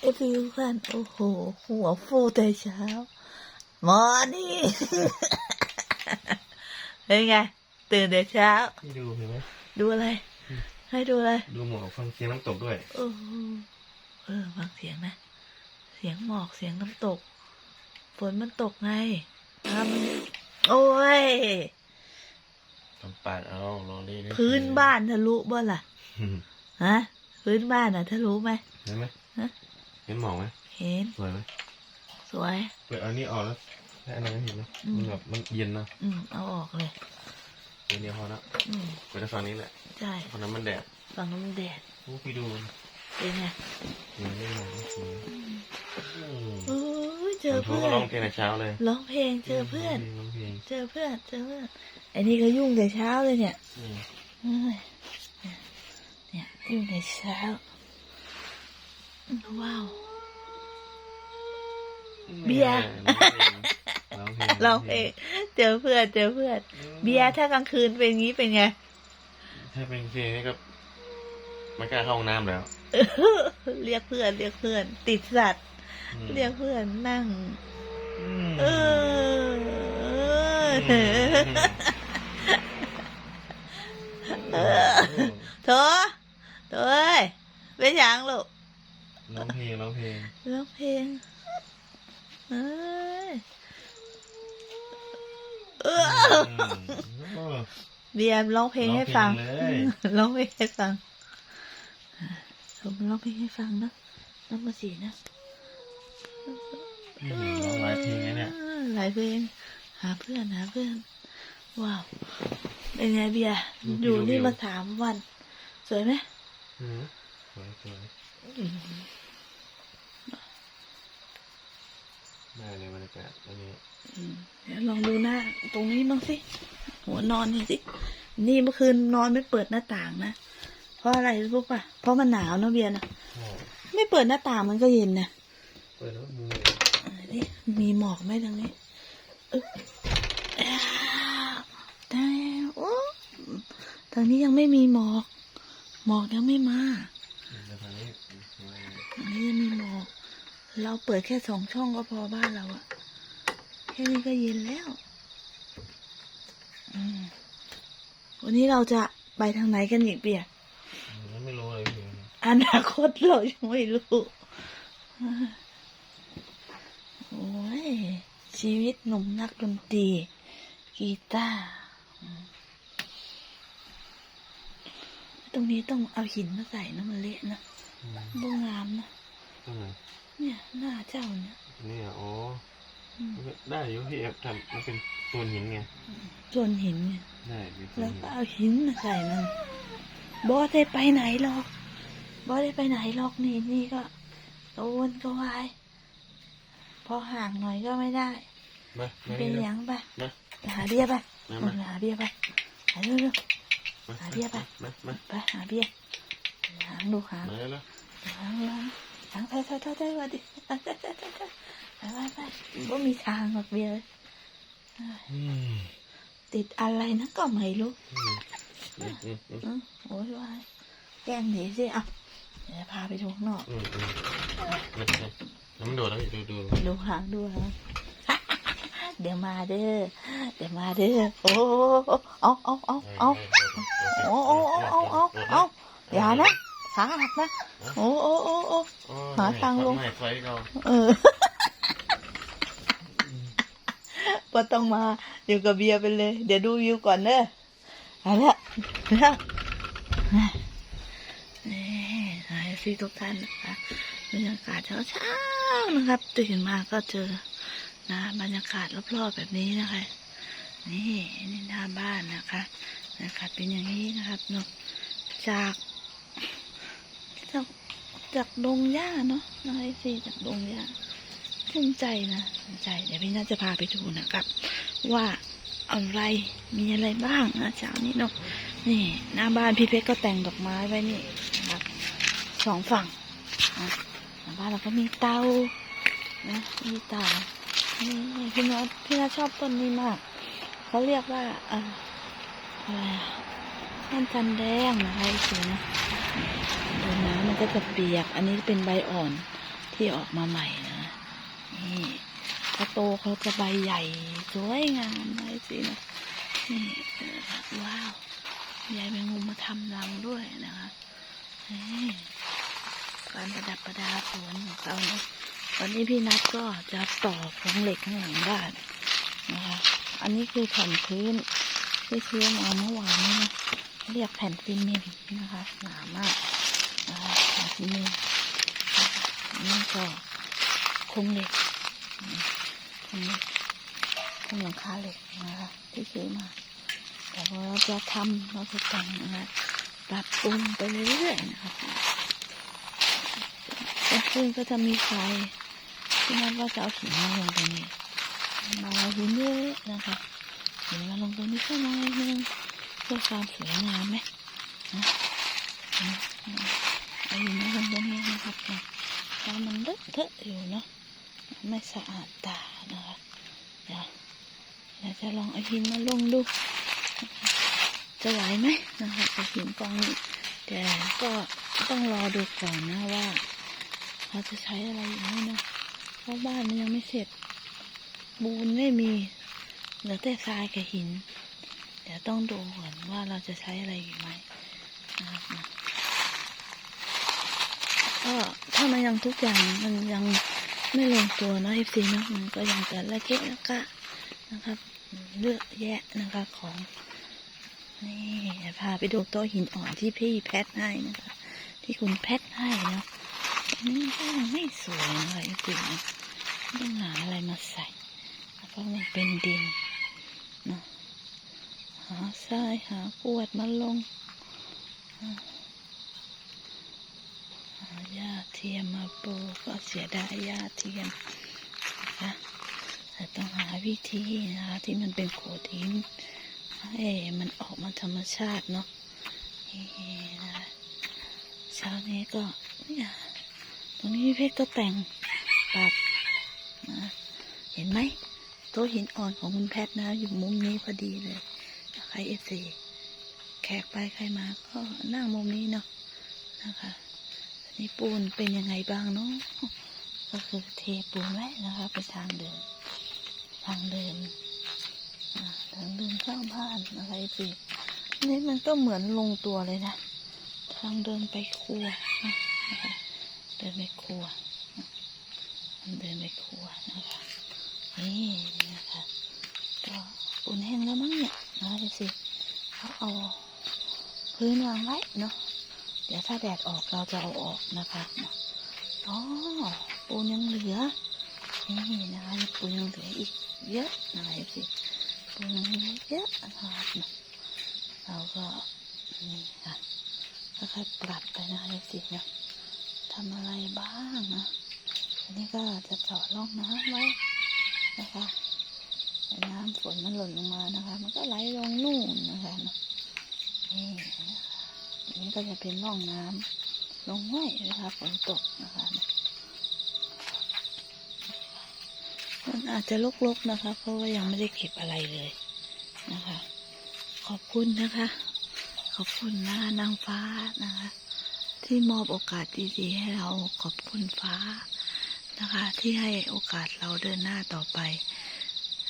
เอฟซีทุกท่านโอ้โห หัวฟูแต่เช้าหมอนี่เป็นไง ตื่นแต่เช้าให้ดูเห็นไหมดูอะไร ให้ดูอะไร ดูหมอกฟังเสียงน้ำตกด้วย โอ้โหเออฟังเสียงนะ เสียงหมอกเสียงน้ำตก ฝนมันตกไงน้ำมันโอ้ยทำปาดเอาลองดีดิพื้นบ้านทะลุบ่ล่ะอืมฮะพื้นบ้านอะทะลุไหมเห็นไหมฮะ เห็นหมอกไหมเห็น สวยไหมสวยเปิดเอานี่ออกแล้วให้อันนั้นเห็นไหมอืม มันแบบมันเย็นเนอะอืม เอาออกเลย เดี๋ยวเดียวพอแล้วอืมเปิดแต่ฝั่งนี้แหละใช่ฝั่งนั้นมันแดดฝั่งนู้นมันแดดโอ้พี่ดูมันเป็นไงมันไม่หมอกไม่สวยอืมโอ้ยเจอผมโทรเพื่อก็ร้อนงเพลงแต่เช้าเลยร้องเพลงเจอเพื่อน ร้องเพลงเจอเพื่อนเจอเพื่อนไอ้นี่ก็ยุ่งแต่เช้าเลยเนี่ยอืมเอ้ยเนี่ยยุ่งแต่เช้า ว้าว เบียร์ร้องเพลงร้องเพลงเจอเพื่อนเจอเพื่อนเบียร์ถ้ากลางคืนเป็นงี้เป็นไง ถ้าเป็นเพลงนี่ก็ไม่กล้าเข้าห้องน้ำแล้ว เรียกเพื่อน เรียกเพื่อน ติดสัตว์อืมเรียกเพื่อนนั่งอืมเออเออโถโถเอ้ยเป็นหยังลูก ร้องเพลงร้องเพลงร้องเพลงเอ้ยเออโอ้เบียร์ร้องเพลงให้ฟังร้องเพลงเลย ร้องเพลงให้ฟังผมร้องเพลงให้ฟังนะน้ำมาสีนะอืมร้องหลายเพลงนะเนี่ย หลายเพลง หาเพื่อนหาเพื่อน ว้าวเป็นไงเบียร์อยู่นี่มาสามวัน สวยไหมอืมสวยสวย ได้เลยบรรยากาศอันนี้อืมเดี๋ยวลองดูหน้า ตรงนี้บ้างสิ หัวนอนนี่สิ นี่เมื่อคืนนอนไม่เปิดหน้าต่างนะ เพราะอะไรรู้ป่ะ เพราะมันหนาวเนอะเบียร์นะใช่ไม่เปิดหน้าต่างมันก็เย็นนะเปิดแล้วมืออ่านี่มีหมอกไหมทางนี้อึ๊บอ้าวแต่โอ้ทางนี้ยังไม่มีหมอก หมอกยังไม่มา เดี๋ยวทางนี้ ทาง นี้ยังมีหมอก เราเปิดแค่สองช่องก็พอบ้านเราอะแค่นี้ก็เย็นแล้วอืมวันนี้เราจะไปทางไหนกันอีกเปียยังไม่รู้เลยพี่อนาคตเรายังไม่รู้โอ้ยชีวิตหนุ่มนักดนตรีกีตาร์อืมตรงนี้ต้องเอาหินมาใส่นะมันเละนะอืมบ่งามนะตรงไหน เนี่ยหน้าเจ้าเนี่ยนี่อะอ๋ออืมได้อยู่พี่ทำมันเป็นโซนหินไงส่วนหินเนี่ยได้เป็นโซแล้นวหินก็เอาหินมาใส่มันบอสได้ไปไหนหรอกบอสได้ไปไหนหรอกนี่นี่ก็โดนก็วายพอห่างหน่อยก็ไม่ได้ มามาเป็นนี่หยังไปมาไปหาเบียร์ไปมามึมางหาเบียร์ไปหาเร็วมาหาเบียร์ไปมามาๆไปหาเบียร์หางดูหางมาแล้วหางหาง หางไปไปไปไปไปดิไปไปไปไม่มีทางหรอกเบียร์ติดอะไรนะก็ไม่รู้โอ้ยวายแกล้งหนีสิอะเดี๋ยวพาไปดูข้างนอกน้ำมันโดดแล้วพี่ดูดูดูหางดูหางเดี๋ยวมาเด้อ เดี๋ยวมาเด้อ โอ้ เอาเอาเอาเอาโอ้โอ้โอ้เอาเอาเอาอย่านะ ขาหักนะโอ้โอ้โอ้โอ้หาทางลงไม่ไฟก็เออก็ต้องมาอยู่กับเบียร์ไปเลย เดี๋ยวดูวิวก่อนเด้อเอาละแล้วนี่นายซีทุกท่านนะคะบรรยากาศเช้าๆนะครับตื่นมาก็เจอนะบรรยากาศรอบๆแบบนี้นะคะ นี่นี่หน้าบ้านนะคะนะครับเป็นอย่างนี้นะครับเนาะจาก จากจากดงหญ้าเนาะนายซีจากดงหญ้าภูมิใจนะภูมิใจ เดี๋ยวพี่น่าจะพาไปดูนะครับ ว่าอะไรมีอะไรบ้างนะเช้านี้เนาะนี่ หน้าบ้านพี่เพชรก็แต่งดอกไม้ไว้นี่นะครับสองฝั่งนะหน้าบ้านเราก็มีเตานะมีเตานี่พี่น้อพี่น้าชอบต้นนี้มากเขาเรียกว่าอะไรต้นจันแดงนะคะไอ้สีนะโดนน้น ก็จะเปียก อันนี้เป็นใบอ่อนที่ออกมาใหม่นะ นี่พอโตเขาจะใบใหญ่สวยงามเลยสินะ นี่ว้าวยายแมงมุมมาทำรังด้วยนะคะนี่การประดับประดาสวนของเขานะวันนี้พี่นัทก็จะต่อโครงเหล็กข้างหลังบ้านนะคะ อันนี้คือแผ่นพื้นที่ซื้อมาเมื่อวานนี้นะเรียกแผ่นซีเมนต์นะคะหนามากนะคะ แผ่นซีเมนต์นะคะอันนี่ก็โครงเหล็กโครงเหล็กโครงหลังคาเหล็กนะคะที่ซื้อมาแต่พอเราจะทำเราจะแต่งนะคะปรับปรุงไปเรื่อยๆนะครับกลางคืนก็จะมีไฟที่นั่นก็จะเอาหินมาลงตรงนี้มาหินเยอะนะคะหินมาลงตรงนี้ก็น้อยนึงเพื่อความสวยงามไหมนะนะนะเอาหินมาลงตรงนี้นะครับเนี่ยตามันเลอะเทอะอยู่เนาะไม่สะอาดตานะคะเดี๋ยวเดี๋ยวจะลองเอาหินมาลงดูจะไหวไหมนะคะกับหินกองนี้แต่ก็ต้องรอดูก่อนนะว่าเราจะใช้อะไรอยู่ไหมนะเพราะบ้านมันยังไม่เสร็จบูนไม่มีเหลือแต่ทรายกับหิน เดี๋ยวต้องดูก่อนว่าเราจะใช้อะไรอยู่ไหมนะครับนะ ก็ถ้ามันยังทุกอย่างมันยังไม่ลงตัวเนาะเอฟซีเนาะมันก็ยังแต่ละเกะละกะนะครับ เลือกแยะนะคะของนี่พาไปดูโต๊ะหินอ่อนที่พี่แพทให้นะคะ ที่คุณแพทให้เนาะนนี้ก็ยังไม่สวยนะคะจริงต้องหาอะไรมาใส่แล้วก็มันเป็นดินเนาะหาทรายหากวดมาลง หาหญ้าเทียมมาปูก็เสียดายหญ้าเทียมนะคะแต่ต้องหาวิธีนะคะที่มันเป็นโขดหินให้มันออกมาธรรมชาติเนาะนี่นะเช้านี้ก็เนี่ยตรงนี้พี่เพชรก็แต่งปรับนะเห็นไหมโต๊ะหินอ่อนของคุณแพทย์นะ อยู่มุมนี้พอดีเลยใครเอฟซีแขกไปใครมาก็นั่งมุมนี้เนาะนะคะ นนี่ปูนเป็นยังไงบ้างเนาะก็คือเทปูนไว้นะคะเป็นทางเดิน ทางเดินทางเดินข้างบ้านอะไรสินี่มันก็เหมือนลงตัวเลยนะ ทางเดินไปครัวนะคะเดินไปครัวเดินไปครัวนะคะนี่นะคะก็ปูนแห้งแล้วมั้งเนี่ยนะดูสิเขาเอาพื้นวางไว้เนาะ เดี๋ยวถ้าแดดออกเราจะเอาออกนะคะอ๋อปูนยังเหลือ นี่นะคะปูนยังเหลืออีกเยอะนะคะดูสิปูนเยอะนะครับเราก็นี่ค่ะค่อยๆปรับไปนะคะสินะทำอะไรบ้างนะอันนี้ก็จะเจาะร่องน้ำไว้นะคะน้ำฝนมันหล่นลงมานะคะ มันก็ไหลลงนู่นนะคะนี่นะคะ นี้ก็จะเป็นร่องน้ำลงห้วยนะคะฝนตกนะคะมันอาจจะลกๆนะคะ เพราะว่ายังไม่ได้เก็บอะไรเลยนะคะ ขอบคุณนะคะ ขอบคุณนะนางฟ้านะคะ ที่มอบโอกาสดีๆให้เราขอบคุณฟ้านะคะ ที่ให้โอกาสเราเดินหน้าต่อไป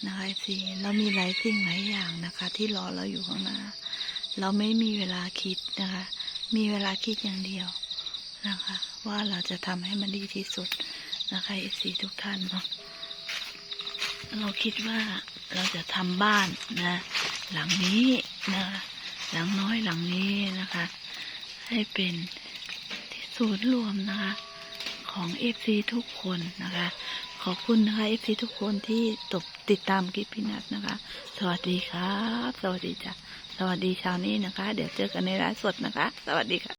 นะคะสิเรามีหลายสิ่งหลายอย่างนะคะ ที่รอเราอยู่ข้างหน้า เราไม่มีเวลาคิดนะคะ มีเวลาคิดอย่างเดียวนะคะ ว่าเราจะทำให้มันดีที่สุดนะคะเอซีทุกท่านเนาะเราคิดว่าเราจะทำบ้านนะ หลังนี้นะหลังน้อยหลังนี้นะคะ ให้เป็นที่ศูนย์รวมนะคะ ของเอฟซีทุกคนนะคะ ขอบคุณนะคะเอฟซีทุกคนที่ตบติดตามคลิปพี่นัทนะคะ สวัสดีครับ สวัสดีจ้ะ สวัสดีเช้านี้นะคะ เดี๋ยวเจอกันในร้านสดนะคะ สวัสดีค่ะ